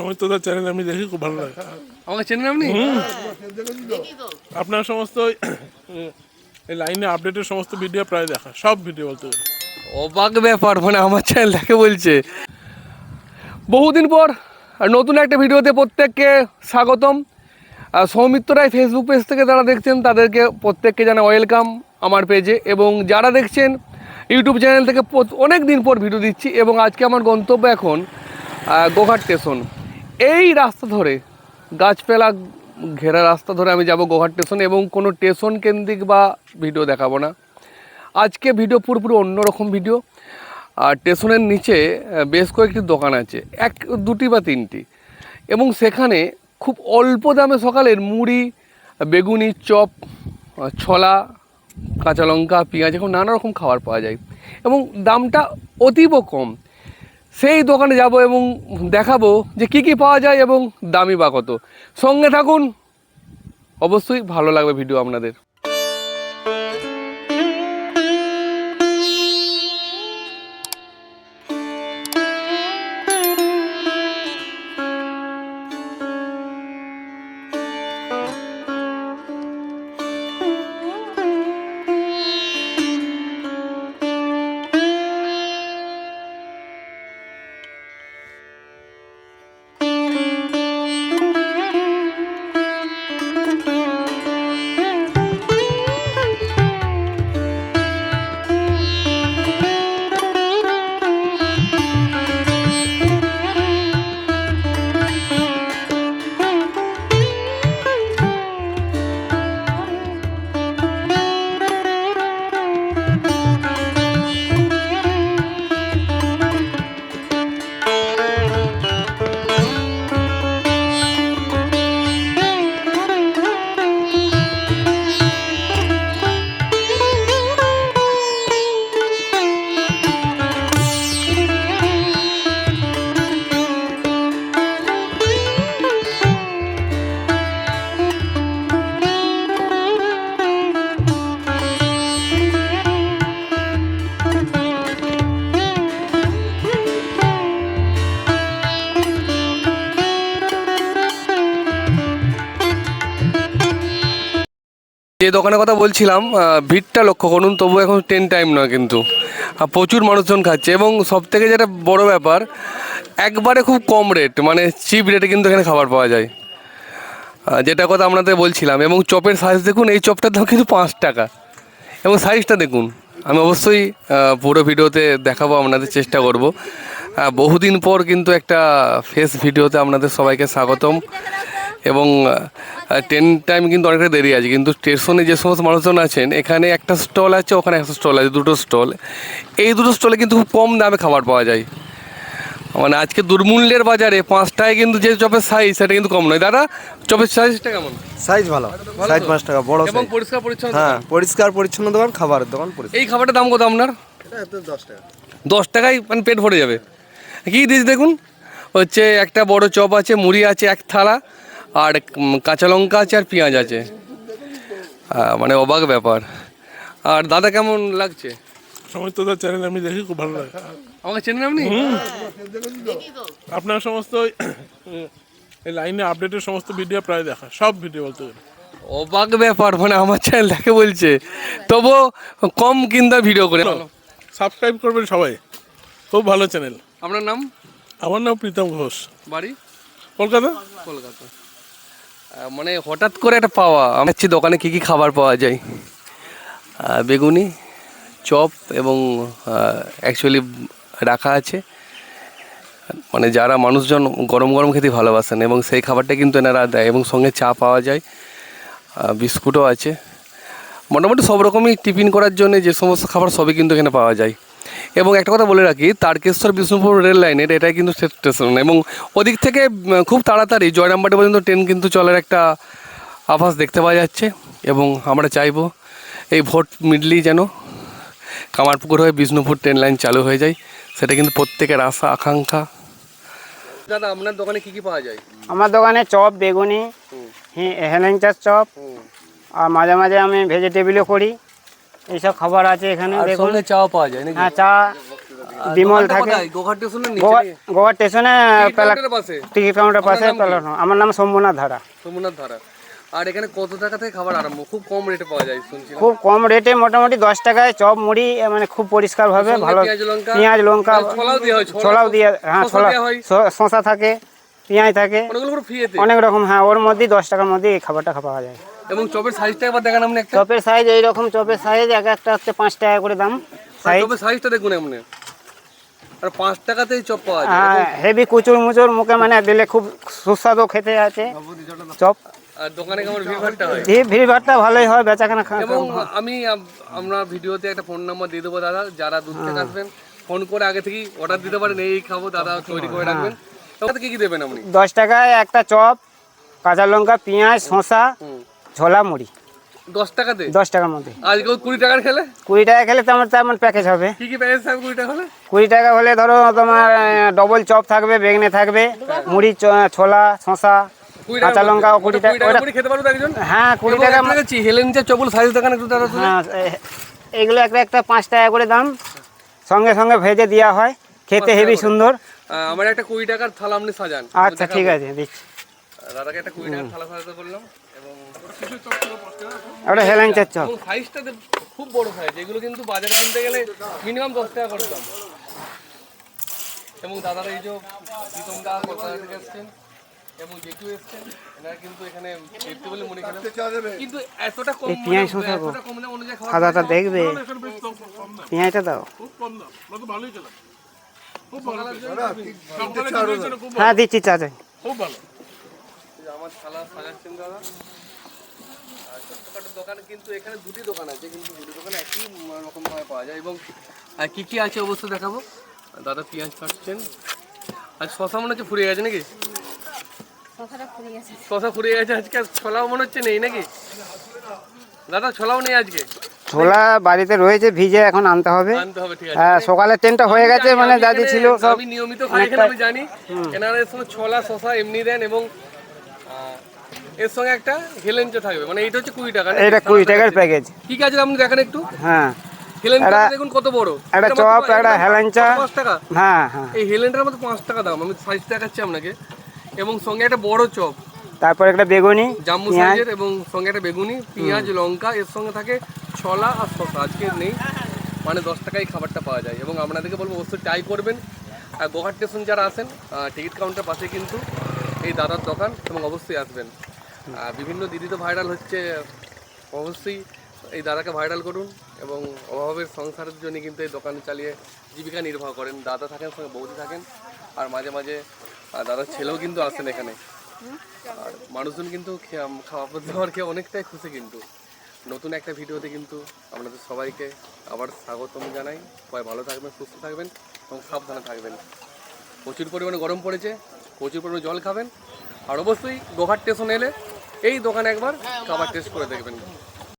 সমস্ত চ্যানেল আমি দেখি খুব ভালো লাগে। আমাকে চেনেন আপনি? আপনার সমস্ত এই লাইনে আপডেটের সমস্ত ভিডিও প্রায় দেখা সব ভিডিও বলতে গেলে। অবাক ব্যাপার মানে আমার চ্যানেল দেখে বলছে। বহুদিন পর আর নতুন একটা ভিডিওতে প্রত্যেককে স্বাগতম। আর সৌমিত্র রায় ফেসবুক পেজ থেকে যারা দেখছেন তাদেরকে প্রত্যেককে জানা ওয়েলকাম আমার পেজে এবং যারা দেখছেন ইউটিউব চ্যানেল থেকে অনেক দিন পর ভিডিও দিচ্ছি। এবং আজকে আমার গন্তব্য এখন গোঘাট স্টেশন এই রাস্তা ধরে, গাছপালা ঘেরা রাস্তা ধরে আমি যাব গোঘাট স্টেশন এবং কোনো স্টেশন কেন্দ্রিক বা ভিডিও দেখাবো না। আজকে ভিডিও পুরোপুরি অন্যরকম ভিডিও আর স্টেশনের নিচে বেশ কয়েকটি দোকান আছে, এক, দুটি বা তিনটি। এবং সেখানে খুব অল্প দামে সকালের মুড়ি, বেগুনি চপ, ছোলা, কাঁচা লঙ্কা, পেঁয়াজ এখন নানা রকম খাবার পাওয়া যায়। এবং দামটা অতীব কম। সেই দোকানে যাব এবং দেখাবো যে কি কি পাওয়া যায় এবং দামি বা কত। সঙ্গে থাকুন। অবশ্যই ভালো লাগবে ভিডিও আপনাদের। যে দোকানের কথা বলছিলাম ভিড়টা লক্ষ্য করুন তবু এখন টেন টাইম নয় কিন্তু। প্রচুর মানুষজন খাচ্ছে এবং সব থেকে যেটা বড় ব্যাপার, একবারে খুব কম রেট মানে চিপ রেটে কিন্তু এখানে খাবার পাওয়া যায়। যেটা কথা আপনাদের বলছিলাম, এবং চপের সাইজ দেখুন, এই চপটার দাম কিন্তু পাঁচ টাকা। এবং সাইজটা দেখুন, আমি অবশ্যই পুরো ভিডিওতে দেখাবো, আপনাদের চেষ্টা করব। বহুদিন পর কিন্তু একটা ফেস ভিডিওতে আপনাদের সবাইকে স্বাগতম। এবং টেন টাইম কিন্তু অনেকটা দেরি আছে। কিন্তু স্টেশনে যে সমস্ত মানুষজন আছেন এখানে একটা স্টল আছে ওখানে একটা স্টল আছে দুটো স্টল। এই দুটো স্টলে কিন্তু খুব কম দামে খাবার পাওয়া যায়। মানে আজকে দুর্মূল্যের বাজারে পাঁচটায় কিন্তু যে চপের সাইজ সেটা কিন্তু কম নয়। দাদা চপের সাইজটা কেমন? সাইজ ভালো। সাইজ পাঁচ টাকা বড় এবং পরিষ্কার পরিচ্ছন্ন হ্যাঁ পরিষ্কার পরিচ্ছন্ন দোকান খাবারের দোকান এই খাবারটার দাম কত আপনার? দশ টাকা। দশ টাকায় মানে পেট ভরে যাবে। কী দিয়েছি দেখুন? হচ্ছে একটা বড় চপ আছে মুড়ি আছে এক থালা। আর কাঁচা লঙ্কা আছে আর পেঁয়াজ আছে। আহ, মানে অবাক ব্যাপার। আর দাদা কেমন লাগছে? সমস্ত চ্যানেল আমি দেখি খুব ভালো লাগে। আমাকে চেনেন আপনি? আপনার সমস্ত এই লাইনে আপডেটের সমস্ত ভিডিও প্রায় দেখা সব ভিডিও বলতে গেলে। অবাক ব্যাপার মানে আমার চ্যানেল দেখে বলছে। তবুও কম কিন্দা ভিডিও করে। সাবস্ক্রাইব করবেন সবাই। খুব ভালো চ্যানেল আপনার নাম? আমার নাম প্রীতম ঘোষ। বাড়ি? কলকাতা? কলকাতা। মানে হঠাৎ করে একটা পাওয়া। আমার হচ্ছে দোকানে কী কী খাবার পাওয়া যায়। বেগুনি, চপ এবং অ্যাকচুয়ালি রাখা আছে। মানে যারা মানুষজন গরম গরম খেতে ভালোবাসেন এবং সেই খাবারটা কিন্তু এনারা দেয় এবং সঙ্গে চা পাওয়া যায় বিস্কুটও আছে। মোটামুটি সব রকমই টিফিন করার জন্য যে সমস্ত খাবার সবই কিন্তু এখানে পাওয়া যায়। এবং একটা কথা বলে রাখি তারকেশ্বর বিষ্ণুপুর রেল লাইনের এটাই কিন্তু স্টেশন এবং ওদিক থেকে খুব তাড়াতাড়ি জয়রামবাটি পর্যন্ত ট্রেন কিন্তু চলার একটা আভাস দেখতে পাওয়া যাচ্ছে। এবং আমরা চাইব এই ভোট মিডলি যেন কামারপুকুর হয়ে বিষ্ণুপুর ট্রেন লাইন চালু হয়ে যায়। সেটা কিন্তু প্রত্যেকের আশা আকাঙ্ক্ষা। দাদা আপনার দোকানে কি কি পাওয়া যায়? আমার দোকানে চপ বেগুনি হ্যাঁ হেলেঞ্চার চপ আর মাঝে মাঝে আমি ভেজিটেবিলও করি। এইসব খাবার আছে এখানে দেখুন। চাও পাওয়া যায় নাকি? হ্যাঁ চা বিমল থাকে। গোয়া? স্টেশনে টিকিট পেলা পাশে। টিকিট কাউন্টার পাশে কি? আমার নাম সোমনাথ ধারা। সোমনাথ ধারা। আর এখানে কত টাকা থেকে খাবার আরম্ভ? খুব কম রেটে পাওয়া যায় শুনছিলাম। খুব কম রেটে মোটামুটি দশ টাকায় চপ মুড়ি মানে খুব পরিষ্কার ভাবে ভালো পেঁয়াজ লঙ্কা, লঙ্কা ছোলাও হয়, ছোলা দিয়ে হ্যাঁ ছোলা দেওয়া। শ- শসা থাকে পেঁয়াজ থাকে। অনেক রকম হ্যাঁ ওর মধ্যেই দশ টাকার মধ্যে এই খাবারটা পাওয়া যায়। এবং চপের সাইজটা একবার দেখান আপনি একটা। চপের সাইজ এইরকম চপের সাইজ এক একটা হচ্ছে পাঁচ টাকা করে দাম। সাইজ চপের সাইজটা দেখুন এমনি আর পাঁচ টাকাতেই চপ পাওয়া যায়। হ্যাঁ হেভি কুচুর মুচুর মুখে মানে দিলে খুব সুস্বাদু খেতে আছে। চপ আর দোকানে কেমন ভিড় ভাট্টা হয়? এই ভিড় ভাড়টা ভালোই হয় বেচাকেনা খা- এবং আমি আমরা ভিডিওতে একটা ফোন নাম্বার দিয়ে দেবো দাদা যারা দূর থেকে আসবেন ফোন করে আগে থেকেই অর্ডার দিতে পারেন এই খাব দাদা তৈরি করে রাখবেন। ওটাতে কি কি দেবেন আপনি? দশ টাকায় একটা চপ কাঁচা লঙ্কা পেঁয়াজ শসা ছোলা মুড়ি। দশ টাকাতে? দশ টাকার মধ্যে। আজকেও কুড়ি টাকার খেলে? কুড়ি টাকা খেলে তো আমার তেমন প্যাকেজ হবে। কি কি প্যাকেজ থাকবে কুড়ি টাকা হলে? কুড়ি টাকা হলে ধরো তোমার ডবল চপ থাকবে বেগনে থাকবে মুড়ি ছোলা শসা কাঁচা লঙ্কা কুড়ি টাকা কুড়ি টাকা খেতে পারব একজন? হ্যাঁ কুড়ি টাকা হেলেন যে চপল সাইজ দেখান একটু হ্যাঁ এগুলো একটা একটা পাঁচ টাকা করে দাম। সঙ্গে সঙ্গে ভেজে দেওয়া হয় খেতে হেভি সুন্দর। আমার একটা কুড়ি টাকার থালা আপনি সাজান। আচ্ছা ঠিক আছে দিচ্ছি। দাদাকে একটা কুড়ি টাকার থালা সাজাতে বললাম এবং ওটা হেলেঞ্চার চপ এবং সাইজটা খুব বড় সাইজ এগুলো কিন্তু বাজারে কিনতে গেলে মিনিমাম দশ টাকা করে দাম। এবং দাদারা এই যে প্রীতম দা কলকাতা থেকে এসছেন এবং জেঠু এসছেন এনারা কিন্তু এখানে দেখতে বলে মনে করেন কিন্তু এতটা কম পেঁয়াজ এতটা কম খাওয়া দেখবে। পেঁয়াজটা দাও। খুব কম দাম। তো ভালোই খেলাম খুব ভালো হ্যাঁ দিচ্ছি চাচা খুব ভালো। আমার থালা সাজাচ্ছেন দাদা। আর ছোট্টখাটো দোকান কিন্তু এখানে দুটি দোকান আছে কিন্তু দুটি দোকানে একই রকম ভাবে পাওয়া যায়। এবং আর কি কি আছে অবশ্যই দেখাবো? দাদা পেঁয়াজ কাটছেন। আর শশা মনে হচ্ছে ফুরিয়ে গেছে নাকি? শশা ফুরিয়ে গেছে আজকে আর ছোলাও মনে হচ্ছে নেই নাকি? দাদা ছোলাও নেই আজকে? ছোলা বাড়িতে রয়েছে ভিজে এখন আনতে হবে। আনতে হবে ঠিক আছে। হ্যাঁ সকালে ট্রেনটা হয়ে গেছে মানে দাদি ছিল সব আমি নিয়মিত খাই আমি জানি। এনারা ছোলা শশা এমনি দেন এবং এর সঙ্গে একটা হেলেঞ্চো থাকবে মানে এইটা হচ্ছে কুড়ি টাকা এটা কুড়ি টাকার প্যাকেজ কি আছে আপনি দেখেন একটু। হ্যাঁ। হেলেঞ্চো দেখুন কত বড়। একটা এটা চপ একটা হেলেঞ্চা। পাঁচ টাকা। হ্যাঁ হ্যাঁ। এই হেলেনটার মতো পাঁচ টাকা দাম আমি সাইজ দেখাচ্ছি আপনাকে। এবং সঙ্গে একটা বড় চপ। তারপর একটা বেগুনি জাম্বু সাইজের এবং সঙ্গে একটা বেগুনি পেঁয়াজ লঙ্কা এর সঙ্গে থাকে ছলা আর শসা। আজকে নেই মানে দশ টাকায় খাবারটা পাওয়া যায়। এবং আপনাদেরকে বলব অবশ্যই ট্রাই করবেন। আর গোহাট স্টেশন যারা আসেন টিকিট কাউন্টার পাশে কিন্তু এই দাদার দোকান এবং অবশ্যই আসবেন। বিভিন্ন দিদি তো ভাইরাল হচ্ছে। অবশ্যই এই দাদাকে ভাইরাল করুন এবং অভাবের সংসারের জন্য কিন্তু এই দোকান চালিয়ে জীবিকা নির্বাহ করেন। দাদা থাকেন সঙ্গে বৌদি থাকেন আর মাঝে মাঝে দাদার ছেলেও কিন্তু আসেন এখানে। আর মানুষজন কিন্তু খাওয়া দাওয়ার খেয়ে অনেকটাই খুশি কিন্তু। নতুন একটা ভিডিওতে কিন্তু আপনাদের সবাইকে আবার স্বাগতম জানাই। সবাই ভালো থাকবেন, সুস্থ থাকবেন এবং সাবধানে থাকবেন। প্রচুর পরিমাণে গরম পড়েছে, প্রচুর পরিমাণে জল খাবেন। আর অবশ্যই গোঘাট স্টেশন এলে এই দোকানে একবার খাবার টেস্ট করে দেখবেন।